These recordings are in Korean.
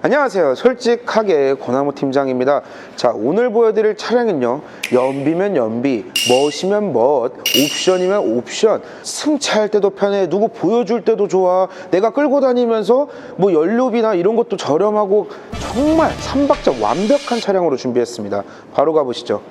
안녕하세요. 솔직하게 고나무 팀장입니다. 자, 오늘 보여드릴 차량은요. 연비면 연비, 멋이면 멋, 옵션이면 옵션. 승차할 때도 편해, 누구 보여줄 때도 좋아. 내가 끌고 다니면서 뭐 연료비나 이런 것도 저렴하고 정말 삼박자 완벽한 차량으로 준비했습니다. 바로 가보시죠.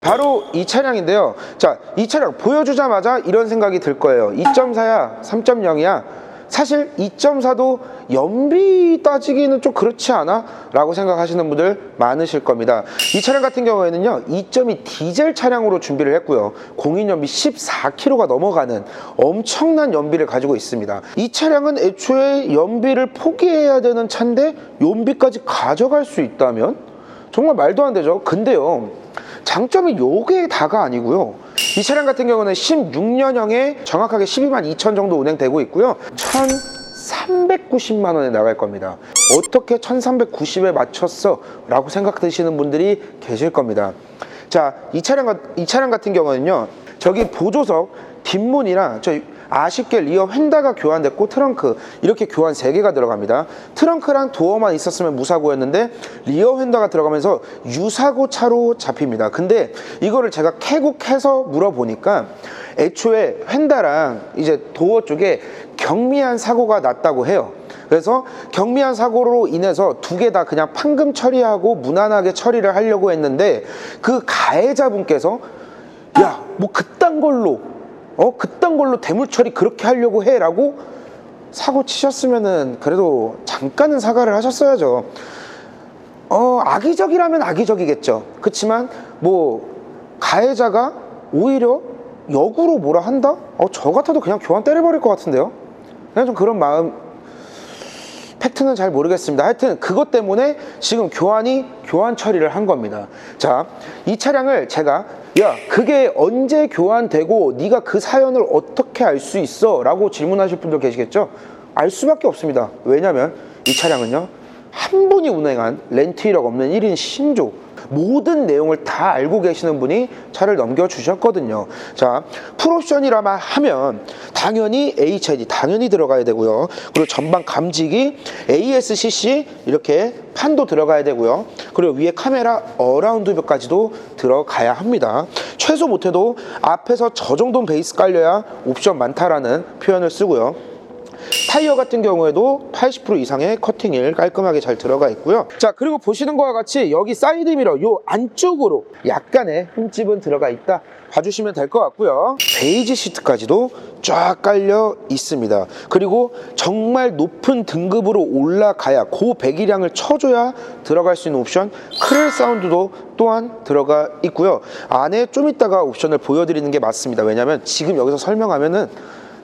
바로 이 차량인데요. 자, 이 차량 보여주자마자 이런 생각이 들 거예요. 2.4야, 3.0이야. 사실 2.4도 연비 따지기는 좀 그렇지 않아? 라고 생각하시는 분들 많으실 겁니다. 이 차량 같은 경우에는요, 2.2 디젤 차량으로 준비를 했고요. 공인 연비 14km가 넘어가는 엄청난 연비를 가지고 있습니다. 이 차량은 애초에 연비를 포기해야 되는 차인데 연비까지 가져갈 수 있다면? 정말 말도 안 되죠. 근데요, 장점이 요게 다가 아니고요. 이 차량 같은 경우는 16년형에 정확하게 12만 2천 정도 운행되고 있고요. 1,390만 원에 나갈 겁니다. 어떻게 1,390에 맞췄어? 라고 생각되시는 분들이 계실 겁니다. 자, 이 차량, 같- 이 차량 같은 경우는요. 저기 보조석 뒷문이랑 저 아쉽게 리어 휀다가 교환됐고 트렁크 이렇게 교환 3개가 들어갑니다. 트렁크랑 도어만 있었으면 무사고였는데 리어 휀다가 들어가면서 유사고 차로 잡힙니다. 근데 이거를 제가 캐고 캐서 물어보니까 애초에 휀다랑 이제 도어 쪽에 경미한 사고가 났다고 해요. 그래서 경미한 사고로 인해서 두 개 다 그냥 판금 처리하고 무난하게 처리를 하려고 했는데 그 가해자분께서 야, 뭐 그딴 걸로 어 그딴 걸로 대물 처리 그렇게 하려고 해라고 사고 치셨으면은 그래도 잠깐은 사과를 하셨어야죠. 어 악의적이라면 악의적이겠죠. 그렇지만 뭐 가해자가 오히려 역으로 뭐라 한다? 어 저 같아도 그냥 교환 때려버릴 것 같은데요. 그냥 좀 그런 마음 팩트는 잘 모르겠습니다. 하여튼 그것 때문에 지금 교환이 교환 처리를 한 겁니다. 자, 이 차량을 제가 야, 그게 언제 교환되고 네가 그 사연을 어떻게 알 수 있어? 라고 질문하실 분들 계시겠죠? 알 수밖에 없습니다. 왜냐면 이 차량은요. 한 분이 운행한 렌트 이력 없는 1인 신조 모든 내용을 다 알고 계시는 분이 차를 넘겨주셨거든요. 자, 풀옵션이라만 하면 당연히 HID 당연히 들어가야 되고요. 그리고 전방 감지기, ASCC 이렇게 판도 들어가야 되고요. 그리고 위에 카메라 어라운드 벽까지도 들어가야 합니다. 최소 못해도 앞에서 저 정도는 베이스 깔려야 옵션 많다라는 표현을 쓰고요. 타이어 같은 경우에도 80% 이상의 커팅일 깔끔하게 잘 들어가 있고요. 자, 그리고 보시는 것과 같이 여기 사이드 미러 요 안쪽으로 약간의 흠집은 들어가 있다. 봐주시면 될 것 같고요. 베이지 시트까지도 쫙 깔려 있습니다. 그리고 정말 높은 등급으로 올라가야 고 배기량을 쳐줘야 들어갈 수 있는 옵션 크렐 사운드도 또한 들어가 있고요. 안에 좀 이따가 옵션을 보여드리는 게 맞습니다. 왜냐하면 지금 여기서 설명하면은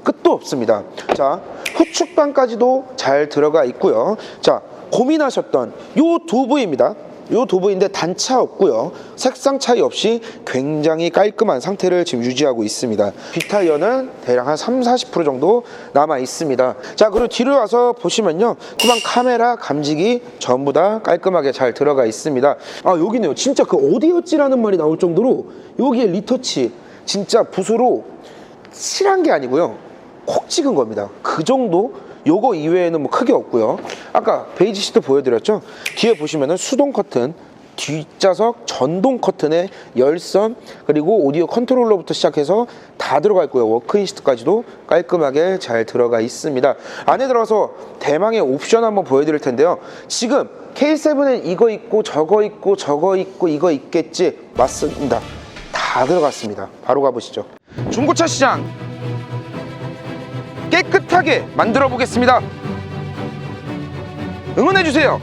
끝도 없습니다. 자, 후축방까지도 잘 들어가 있고요. 자, 고민하셨던 요 두 부위입니다. 요 두 부위인데 단차 없고요. 색상 차이 없이 굉장히 깔끔한 상태를 지금 유지하고 있습니다. 뒷타이어는 대략 한 3, 40% 정도 남아 있습니다. 자, 그리고 뒤로 와서 보시면요. 후방 카메라 감지기 전부 다 깔끔하게 잘 들어가 있습니다. 아, 여기네요. 진짜 그 어디였지라는 말이 나올 정도로 여기에 리터치 진짜 붓으로 칠한 게 아니고요. 콕 찍은 겁니다. 그 정도? 요거 이외에는 뭐 크게 없고요. 아까 베이지 시트 보여드렸죠? 뒤에 보시면은 수동 커튼, 뒷좌석 전동 커튼에 열선 그리고 오디오 컨트롤러부터 시작해서 다 들어가 있고요. 워크인 시트까지도 깔끔하게 잘 들어가 있습니다. 안에 들어가서 대망의 옵션 한번 보여드릴 텐데요. 지금 K7은 이거 있고 저거 있고 저거 있고 이거 있겠지 맞습니다. 다 들어갔습니다. 바로 가보시죠. 중고차 시장 깨끗하게 만들어 보겠습니다. 응원해 주세요.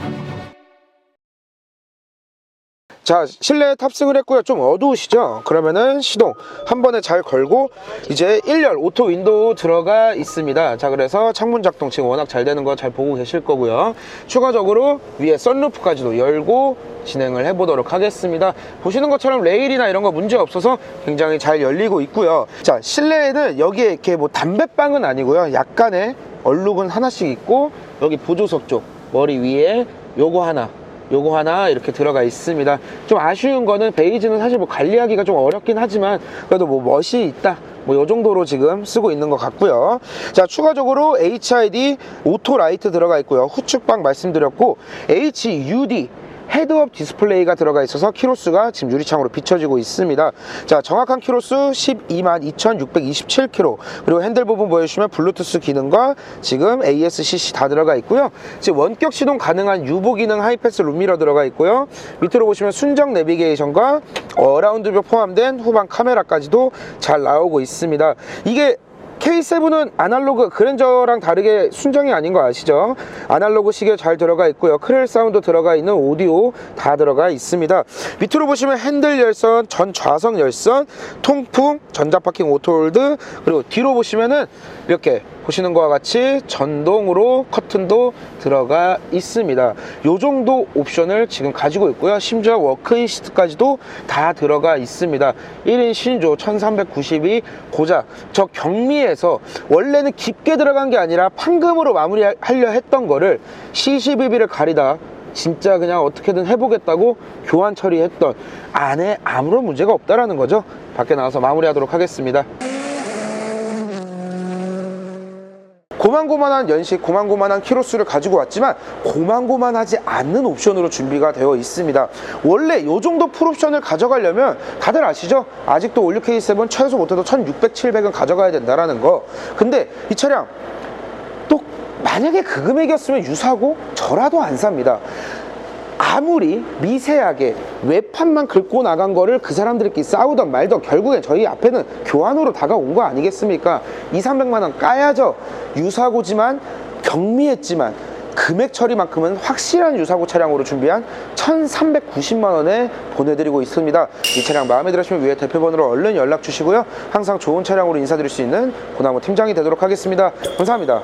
자, 실내에 탑승을 했고요. 좀 어두우시죠? 그러면은 시동 한 번에 잘 걸고 이제 1열 오토 윈도우 들어가 있습니다. 자, 그래서 창문 작동 지금 워낙 잘 되는 거 잘 보고 계실 거고요. 추가적으로 위에 썬루프까지도 열고 진행을 해보도록 하겠습니다. 보시는 것처럼 레일이나 이런 거 문제 없어서 굉장히 잘 열리고 있고요. 자, 실내에는 여기에 이렇게 뭐 담배방은 아니고요. 약간의 얼룩은 하나씩 있고 여기 보조석 쪽 머리 위에 요거 하나 요거 하나 이렇게 들어가 있습니다. 좀 아쉬운 거는 베이지는 사실 뭐 관리하기가 좀 어렵긴 하지만 그래도 뭐 멋이 있다. 뭐 요 정도로 지금 쓰고 있는 것 같고요. 자, 추가적으로 HID 오토 라이트 들어가 있고요. 후측방 말씀드렸고 HUD 헤드업 디스플레이가 들어가 있어서 키로수가 지금 유리창으로 비춰지고 있습니다. 자, 정확한 키로수 122,627km. 그리고 핸들 부분 보여주시면 블루투스 기능과 지금 ASCC 다 들어가 있고요. 지금 원격 시동 가능한 유보 기능 하이패스 룸미러 들어가 있고요. 밑으로 보시면 순정 내비게이션과 어라운드 뷰 포함된 후방 카메라까지도 잘 나오고 있습니다. 이게 K7은 아날로그 그랜저랑 다르게 순정이 아닌 거 아시죠? 아날로그 시계 잘 들어가 있고요. 크렐 사운드 들어가 있는 오디오 다 들어가 있습니다. 밑으로 보시면 핸들 열선, 전 좌석 열선, 통풍, 전자파킹 오토홀드 그리고 뒤로 보시면은 이렇게 보시는 것과 같이 전동으로 커튼도 들어가 있습니다. 요 정도 옵션을 지금 가지고 있고요. 심지어 워크인 시트까지도 다 들어가 있습니다. 1인 신조 1392 고작 저 경미에서 원래는 깊게 들어간 게 아니라 판금으로 마무리하려 했던 거를 CCBB를 가리다 진짜 그냥 어떻게든 해보겠다고 교환 처리했던 안에 아무런 문제가 없다라는 거죠. 밖에 나와서 마무리하도록 하겠습니다. 고만고만한 연식, 고만고만한 키로수를 가지고 왔지만 고만고만하지 않는 옵션으로 준비가 되어 있습니다. 원래 이 정도 풀옵션을 가져가려면 다들 아시죠? 아직도 올류 K7 최소 못해도 1600, 700은 가져가야 된다라는 거. 근데 이 차량 또 만약에 그 금액이었으면 유사고 저라도 안 삽니다. 아무리 미세하게 외판만 긁고 나간 거를 그 사람들끼리 싸우던 말던 결국엔 저희 앞에는 교환으로 다가온 거 아니겠습니까? 2, 300만 원 까야죠. 유사고지만 경미했지만 금액 처리만큼은 확실한 유사고 차량으로 준비한 1,390만 원에 보내드리고 있습니다. 이 차량 마음에 들으시면 위에 대표번호로 얼른 연락 주시고요. 항상 좋은 차량으로 인사드릴 수 있는 고나무 팀장이 되도록 하겠습니다. 감사합니다.